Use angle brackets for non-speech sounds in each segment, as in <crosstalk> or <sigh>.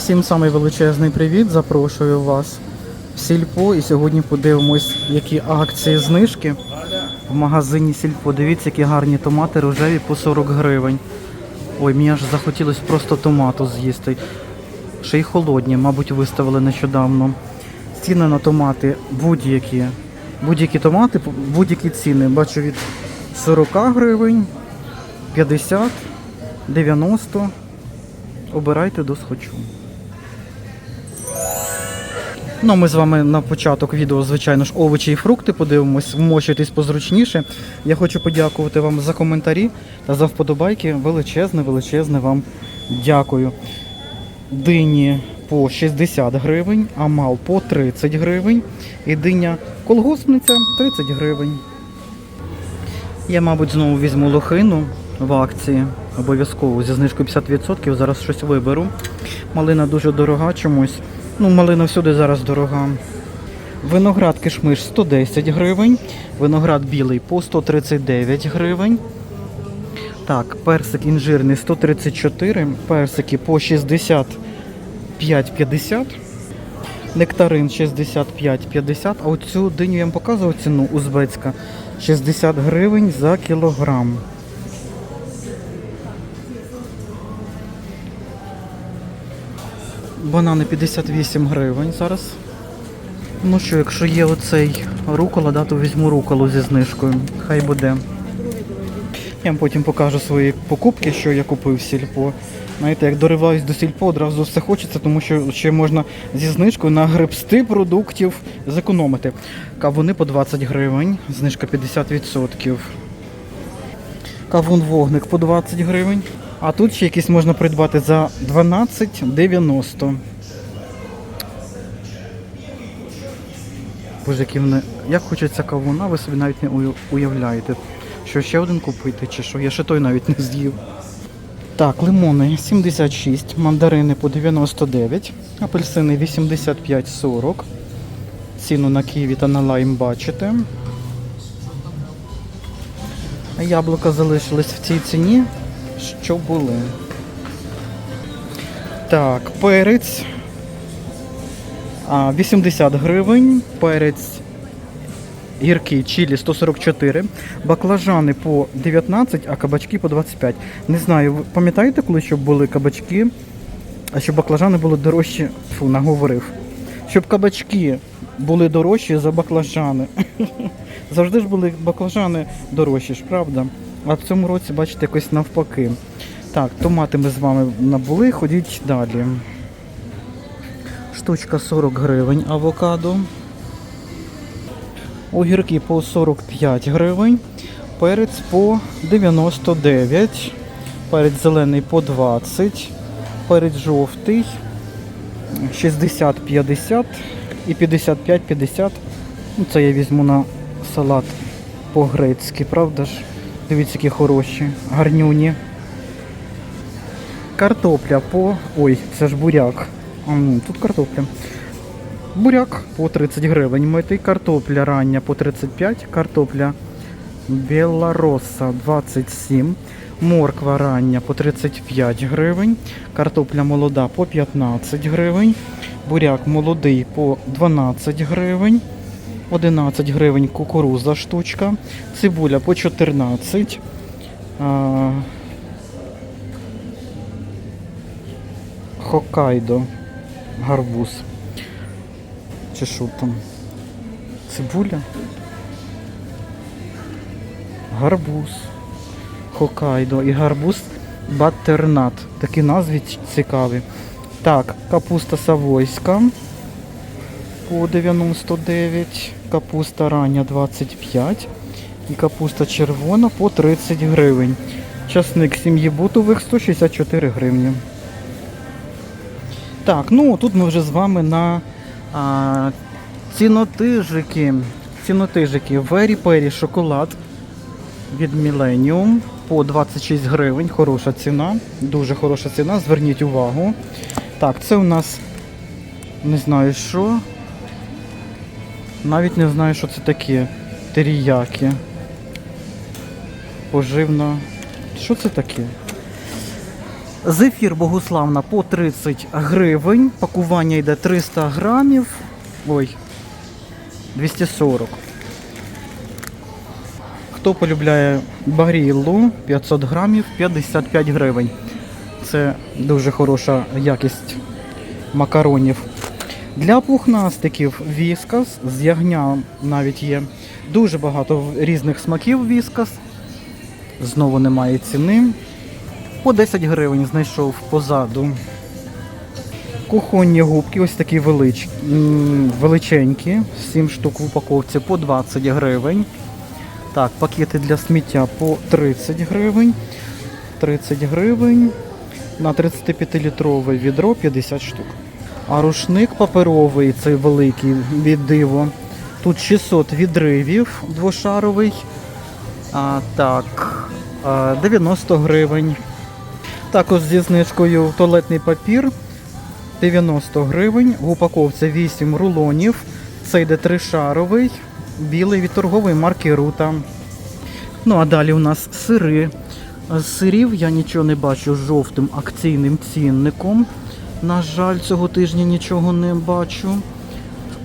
Всім самий величезний привіт. Запрошую вас в сільпо. І сьогодні подивимось, які акції знижки в магазині сільпо. Дивіться, які гарні томати рожеві по 40 гривень. Ой, мені аж захотілося просто томату з'їсти. Ще й холодні, мабуть, виставили нещодавно. Ціни на томати будь-які. Будь-які томати, будь-які ціни. Бачу від 40 гривень, 50, 90. Обирайте до схочу. Ну, ми з вами на початок відео, звичайно ж, овочі і фрукти подивимось, вмощуйтесь позручніше. Я хочу подякувати вам за коментарі та за вподобайки. Величезне, величезне вам дякую. Дині по 60 гривень, амал по 30 гривень і диня колгоспниця 30 гривень. Я, мабуть, знову візьму лохину в акції. Обов'язково зі знижкою 50%. Зараз щось виберу. Малина дуже дорога чомусь. Ну, малина всюди зараз дорога. Виноград кишмиш 110 гривень. Виноград білий по 139 гривень. Так, персик інжирний 134, персики по 65,50. Нектарин 65,50. А оцю диню я вам показував ціну узбецька 60 гривень за кілограм. Банани 58 гривень зараз. Ну що, якщо є оцей рукола, да, то візьму руколу зі знижкою. Хай буде. Я вам потім покажу свої покупки, що я купив в сільпо. Знаєте, як дориваюсь до сільпо, одразу все хочеться, тому що ще можна зі знижкою на гребсти продуктів зекономити. Кавуни по 20 гривень, знижка 50%. Кавун вогник по 20 гривень. А тут ще якісь можна придбати за 12,90. Боже, які вони. Як хочеться кавуна, ви собі навіть не уявляєте. Що ще один купити, чи що? Я ще той навіть не з'їв. Так, лимони 76, мандарини по 99, апельсини 85,40. Ціну на ківі та на лайм бачите. Яблука залишились в цій ціні, що були. Так, перець 80 гривень, перець гіркий чилі 144, баклажани по 19, а кабачки по 25. Не знаю, ви пам'ятаєте, коли щоб були кабачки, а щоб баклажани були дорожчі, фу, наговорив. Щоб кабачки були дорожчі за баклажани. <laughs> Завжди ж були баклажани дорожчі ж, правда? А в цьому році, бачите, якось навпаки. Так, томати ми з вами набули, ходіть далі. Штучка 40 гривень авокадо. Огірки по 45 гривень, перець по 99, перець зелений по 20, перець жовтий 60-50 і 55-50. Ну, це я візьму на салат по-грецьки, правда ж? Дивіться, які хороші, гарнюні. Картопля по... Ой, це ж буряк. Тут картопля. Буряк по 30 гривень. Митий картопля рання по 35, картопля білороса 27, морква рання по 35 гривень, картопля молода по 15 гривень, буряк молодий по 12 гривень, 11 гривень кукуруза штучка, цибуля по 14. А, Хоккайдо гарбуз чи що там? Цибуля? Гарбуз. Хокайдо і гарбуз баттернат. Такі назви цікаві. Так, капуста савойська по 99, капуста рання 25 і капуста червона по 30 гривень. Часник сім'ї бутових 164 гривні. Так, ну тут ми вже з вами на а, цінотижики. Цінотижики Very Perry шоколад від Millennium по 26 гривень. Хороша ціна, дуже хороша ціна, зверніть увагу. Так, це у нас не знаю що. Навіть не знаю, що це таке. Теріяки. Поживна. Що це таке? Зефір Богуславна по 30 гривень. Пакування йде 300 грамів. Ой, 240. Хто полюбляє багріллу 500 грамів 55 гривень. Це дуже хороша якість макаронів. Для пухнастиків віскас з ягня навіть є. Дуже багато різних смаків віскас. Знову немає ціни. По 10 гривень знайшов позаду. Кухонні губки, ось такі велич... величенькі, 7 штук в упаковці по 20 гривень. Так, пакети для сміття по 30 гривень. 30 гривень. На 35-літрове відро 50 штук. А рушник паперовий, цей великий від диво. Тут 600 відривів двошаровий. А, так, 90 гривень. Також зі знижкою туалетний папір 90 гривень. В упаковці 8 рулонів. Це йде тришаровий, білий від торгової марки Рута. Ну а далі у нас сири. З сирів я нічого не бачу з жовтим акційним цінником. На жаль, цього тижня нічого не бачу.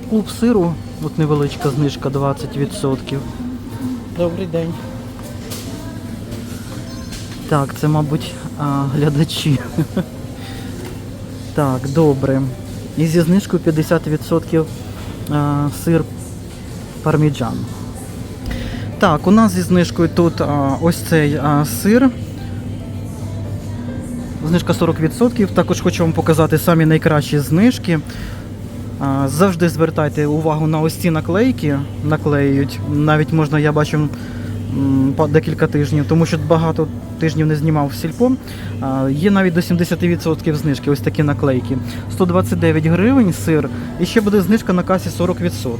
Клуб сиру, от невеличка знижка 20%. Добрий день. Так, це, мабуть, а, глядачі. <laughs> Так, добре. І зі знижкою 50% а, сир парміджан. Так, у нас зі знижкою тут а, ось цей а, сир. Знижка 40%. Також хочу вам показати самі найкращі знижки. Завжди звертайте увагу на ось ці наклейки. Наклеюють. Навіть можна, я бачу декілька тижнів, тому що багато тижнів не знімав сільпо. Є навіть до 70% знижки, ось такі наклейки. 129 гривень сир. І ще буде знижка на касі 40%.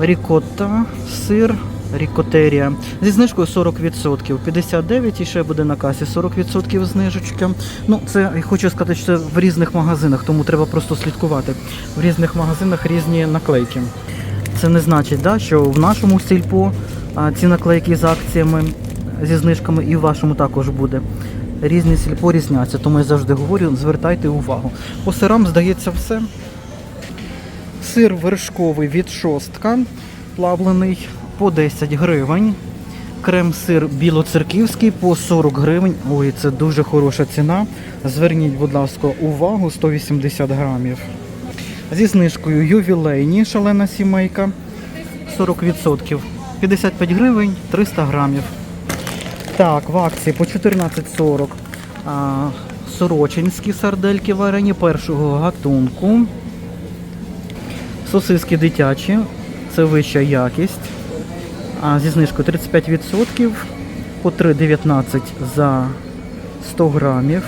Рікотта, сир, рікотерія. Зі знижкою 40%. 59 і ще буде на касі 40% знижечка. Ну, це хочу сказати, що це в різних магазинах, тому треба просто слідкувати. В різних магазинах різні наклейки. Це не значить, да, що в нашому сільпо ці наклейки з акціями, зі знижками і в вашому також буде. Різні сільпо різняться, тому я завжди говорю, звертайте увагу. По сирам здається все. Сир вершковий від шостка, плавлений по 10 гривень. Крем-сир білоцерківський по 40 гривень. Ой, це дуже хороша ціна. Зверніть, будь ласка, увагу 180 грамів. Зі знижкою ювілейні шалена сімейка 40%. 55 гривень 300 грамів. Так, в акції по 14,40. А, Сорочинські сардельки варені першого гатунку. Сосиски дитячі, це вища якість. А зі знижкою 35% по 3,19 за 100 грамів.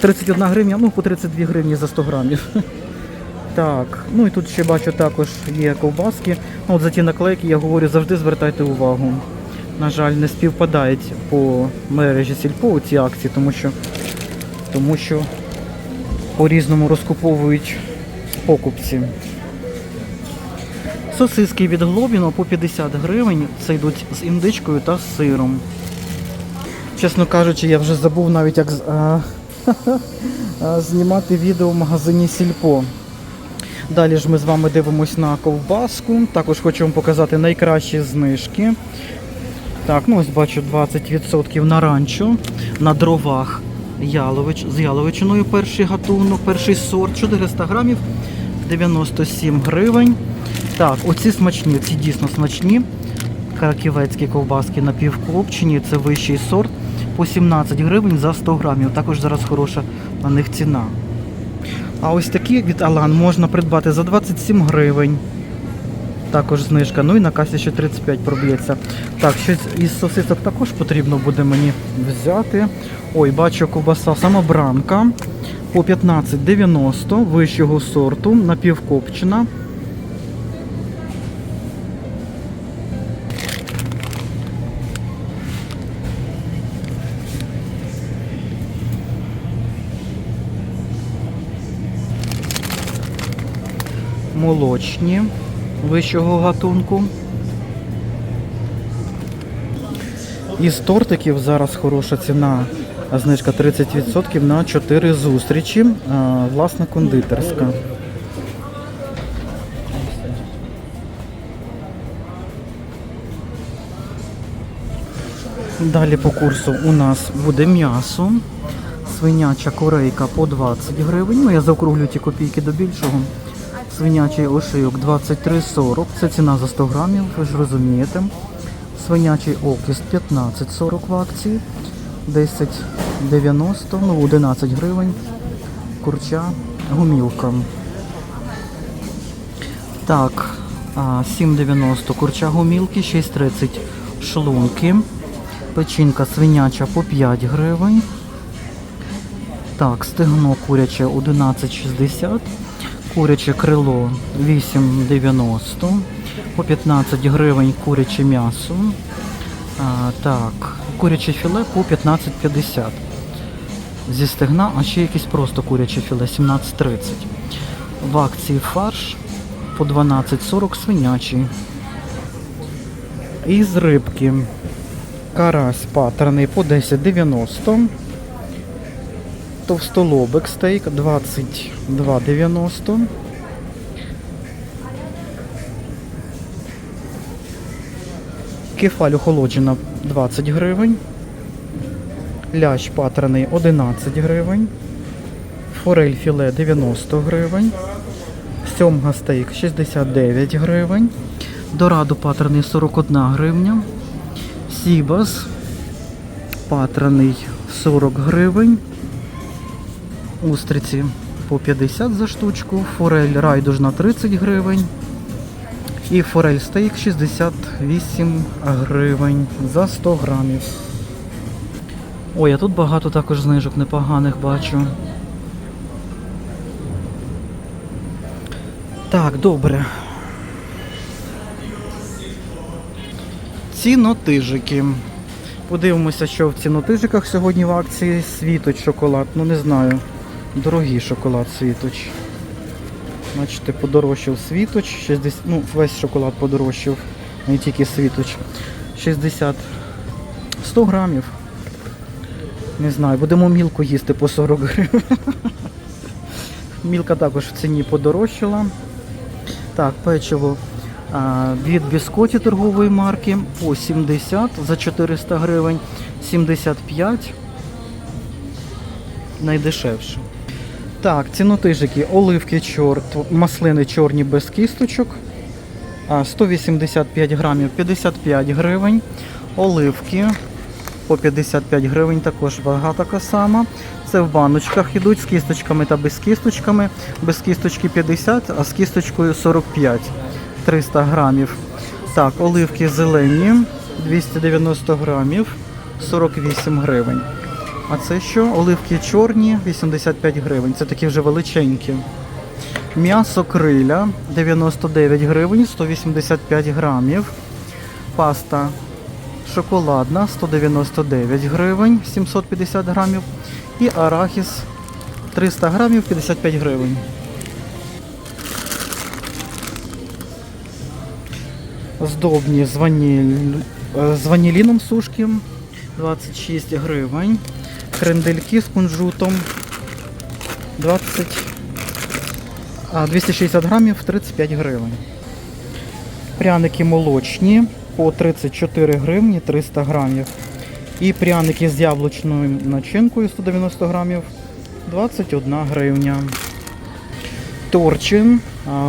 31 гривня, ну по 32 гривні за 100 грамів. <laughs> Так, ну і тут ще бачу також є ковбаски. Ну, от за ті наклейки я говорю, завжди звертайте увагу. На жаль, не співпадають по мережі сільпо ці акції, тому що, тому що по-різному розкуповують покупці. Сосиски від Глобіно по 50 гривень. Це йдуть з індичкою та з сиром. Чесно кажучи, я вже забув навіть як <laughs> а, знімати відео в магазині Сільпо. Далі ж ми з вами дивимось на ковбаску. Також хочу вам показати найкращі знижки. Так, ну ось бачу 20% на ранчо, на дровах ялович, з яловичиною перший гатунок, перший сорт, 400 грамів, 97 гривень. Так, оці смачні, ці дійсно смачні. Краківецькі ковбаски напівкопчені, це вищий сорт. По 17 гривень за 100 грамів. Також зараз хороша на них ціна. А ось такі від Алан можна придбати за 27 гривень. Також знижка. Ну і на касі ще 35 проб'ється. Так, щось із сосисок також потрібно буде мені взяти. Ой, бачу ковбаса самобранка по 15,90 вищого сорту, напівкопчена. Молочні вищого гатунку. Із тортиків зараз хороша ціна Знижка 30% на 4 зустрічі. А, Власна кондитерська. Далі по курсу у нас буде м'ясо. Свиняча корейка по 20 гривень. Ну, я заокруглю ті копійки до більшого. Свинячий ошийок 23,40. Це ціна за 100 грамів, ви ж розумієте. Свинячий окіст 15,40 в акції. 10,90, ну 11 гривень. Курча, гумілка. Так, 7,90 курча гумілки, 6,30 шлунки. Печінка свиняча по 5 гривень. Так, стегно куряче 11,60. Куряче крило 8,90. По 15 гривень куряче м'ясо. А, так, куряче філе по 15,50. Зі стегна, а ще якесь просто куряче філе 17,30. В акції фарш по 12,40 свинячий. Із рибки карась патерний по 10,90. Товстолобик стейк 22,90. Кефаль охолоджена 20 гривень. Лящ патрений 11 гривень. Форель філе 90 гривень. Сьомга стейк 69 гривень. Дорадо патрений 41 гривня. Сібас патрений 40 гривень. Устриці по 50 за штучку. Форель райдужна 30 гривень. І форель стейк 68 гривень за 100 грамів. Ой, а тут багато також знижок непоганих бачу. Так, добре. Цінотижики. Подивимося, що в цінотижиках сьогодні в акції. Світоч шоколад. Ну не знаю. Дорогий шоколад світоч. Бачите, подорожчав світоч. 60, ну, весь шоколад подорожчав, не тільки світоч. 60 100 грамів. Не знаю, будемо мілку їсти по 40 гривень. Мілка також в ціні подорожчала. Так, печиво від біскоті торгової марки по 70 за 400 гривень, 75 найдешевше. Так, цінотижики, оливки чор, маслини чорні без кісточок. 185 грамів 55 гривень. Оливки по 55 гривень також вага така сама. Це в баночках йдуть з кісточками та без кісточками. Без кісточки 50, а з кісточкою 45 300 грамів. Так, оливки зелені 290 грамів 48 гривень. А це що? Оливки чорні 85 гривень. Це такі вже величенькі. М'ясо криля 99 гривень 185 грамів. Паста шоколадна 199 гривень 750 грамів. І арахіс 300 грамів 55 гривень. Здобні з, ваніль... з ваніліном сушки 26 гривень. Крендельки з кунжутом 20... а, 260 грамів 35 гривень. Пряники молочні по 34 гривні 300 грамів. І пряники з яблучною начинкою 190 грамів 21 гривня. Торчин,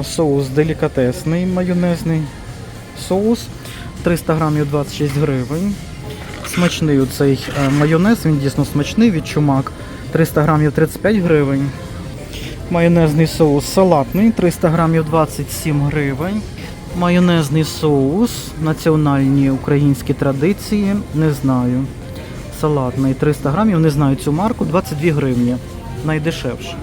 соус делікатесний, майонезний соус 300 грамів 26 гривень. Смачний оцей е, майонез, він дійсно смачний від чумак. 300 грамів 35 гривень. Майонезний соус салатний 300 грамів 27 гривень. Майонезний соус, національні українські традиції, не знаю. Салатний 300 грамів, не знаю цю марку, 22 гривні. Найдешевше.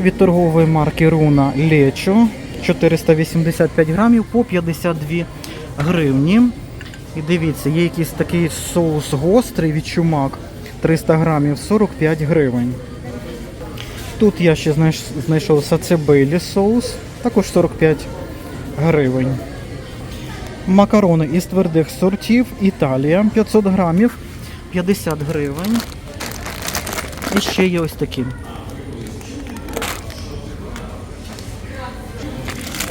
Від торгової марки Руна Лечо 485 грамів по 52 гривні. І дивіться, є якийсь такий соус гострий від чумак 300 грамів 45 гривень. Тут я ще знайш- знайшов сацебелі соус, також 45 гривень. Макарони із твердих сортів Італія 500 грамів 50 гривень. І ще є ось такі.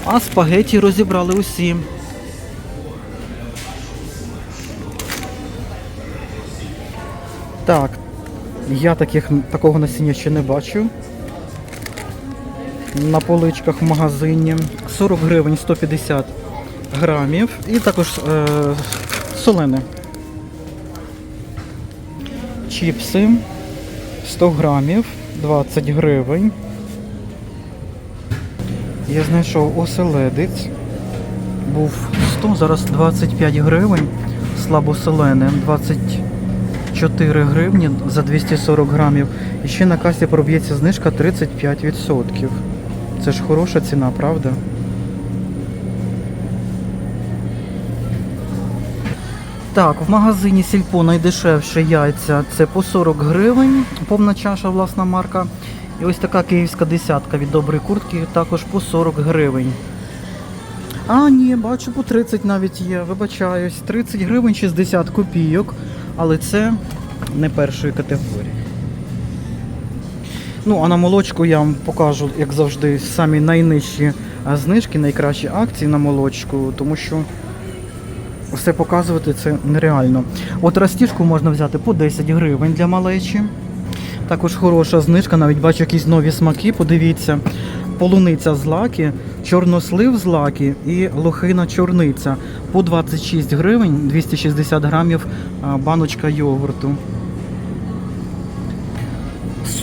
А спагеті розібрали усі. Так, я таких, такого насіння ще не бачу. На поличках в магазині. 40 гривень 150 грамів. І також е, солене. Чіпси 100 грамів, 20 гривень. Я знайшов оселедець. Був 100, зараз 25 гривень. слабосолене, 20 4 гривні за 240 грамів. І ще на касі проб'ється знижка 35%. Це ж хороша ціна, правда? Так, в магазині Сільпо найдешевше яйця це по 40 гривень, повна чаша, власна марка. І ось така київська десятка від доброї куртки, також по 40 гривень. А, ні, бачу, по 30 навіть є. Вибачаюсь, 30 гривень 60 копійок але це не першої категорії. Ну, а на молочку я вам покажу, як завжди, самі найнижчі знижки, найкращі акції на молочку, тому що все показувати це нереально. От растіжку можна взяти по 10 гривень для малечі. Також хороша знижка, навіть бачу якісь нові смаки. Подивіться, полуниця з лаки, чорнослив з лаки і лохина чорниця по 26 гривень, 260 грамів баночка йогурту.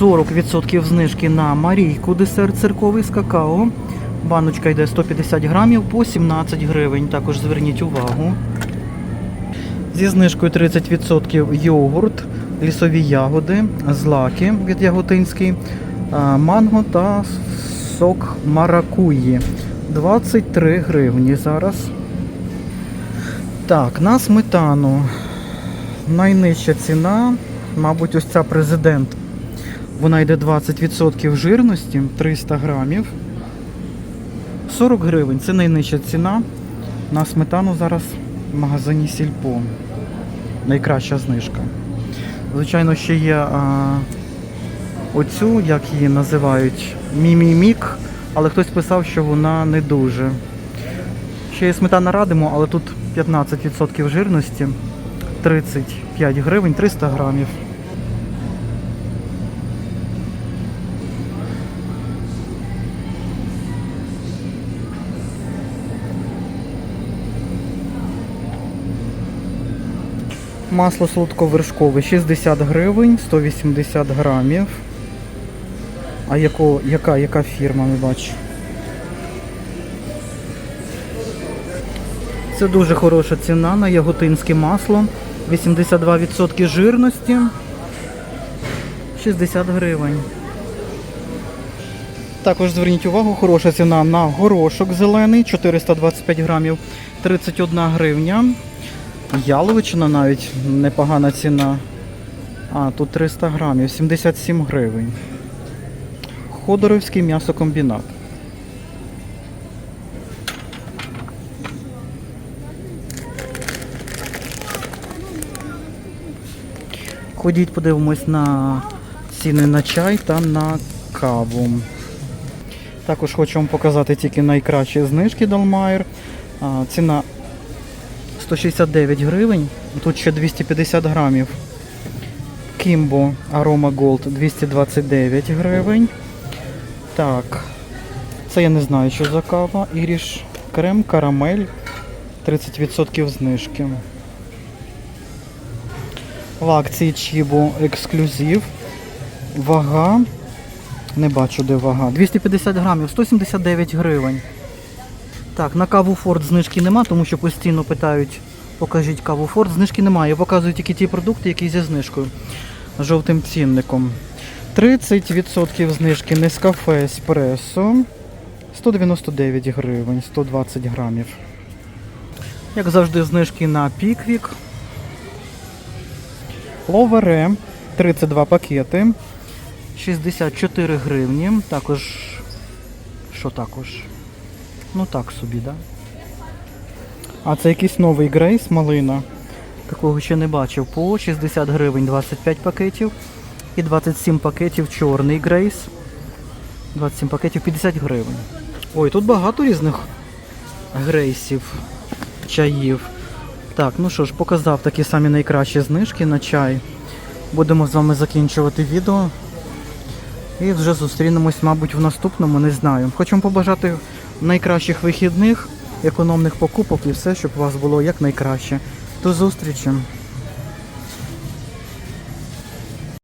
40% знижки на Марійку, десерт цирковий з какао. Баночка йде 150 грамів по 17 гривень. Також зверніть увагу. Зі знижкою 30% йогурт, лісові ягоди, злаки від Яготинський, манго та сок маракуї. 23 гривні зараз. Так, на сметану. Найнижча ціна, мабуть, ось ця президент. Вона йде 20% жирності, 300 грамів. 40 гривень. Це найнижча ціна. На сметану зараз в магазині Сільпо. Найкраща знижка. Звичайно, ще є а, оцю, як її називають, мімімік, але хтось писав, що вона не дуже. Ще є сметана радимо, але тут 15% жирності, 35 гривень, 300 грамів. Масло солодковершкове 60 гривень, 180 грамів. А яко, яка, яка фірма, не бачу. Це дуже хороша ціна на яготинське масло. 82% жирності. 60 гривень. Також зверніть увагу, хороша ціна на горошок зелений, 425 грамів, 31 гривня. Яловичина навіть непогана ціна. А, тут 300 грамів, 77 гривень. Ходоровський м'ясокомбінат. Ходіть, подивимось на ціни на чай та на каву. Також хочу вам показати тільки найкращі знижки Далмайер. Ціна 169 гривень. Тут ще 250 грамів. Кімбо Aroma Gold 229 гривень. Так. Це я не знаю, що за кава. Іріш крем, карамель. 30% знижки. В акції Чібо ексклюзив. Вага. Не бачу, де вага. 250 грамів, 179 гривень. Так, на каву Форд знижки нема, тому що постійно питають, покажіть каву Форд. Знижки немає. Я показую тільки ті продукти, які зі знижкою. Жовтим цінником. 30% знижки Нескафе Еспресо. 199 гривень, 120 грамів. Як завжди, знижки на Піквік. Ловере 32 пакети. 64 гривні. Також. Що також? Ну так собі, да? А це якийсь новий грейс малина. Такого ще не бачив. По 60 гривень 25 пакетів. І 27 пакетів чорний грейс. 27 пакетів 50 гривень. Ой, тут багато різних грейсів, чаїв. Так, ну що ж, показав такі самі найкращі знижки на чай. Будемо з вами закінчувати відео. І вже зустрінемось, мабуть, в наступному, не знаю. Вам побажати найкращих вихідних, економних покупок і все, щоб у вас було якнайкраще. До зустрічі!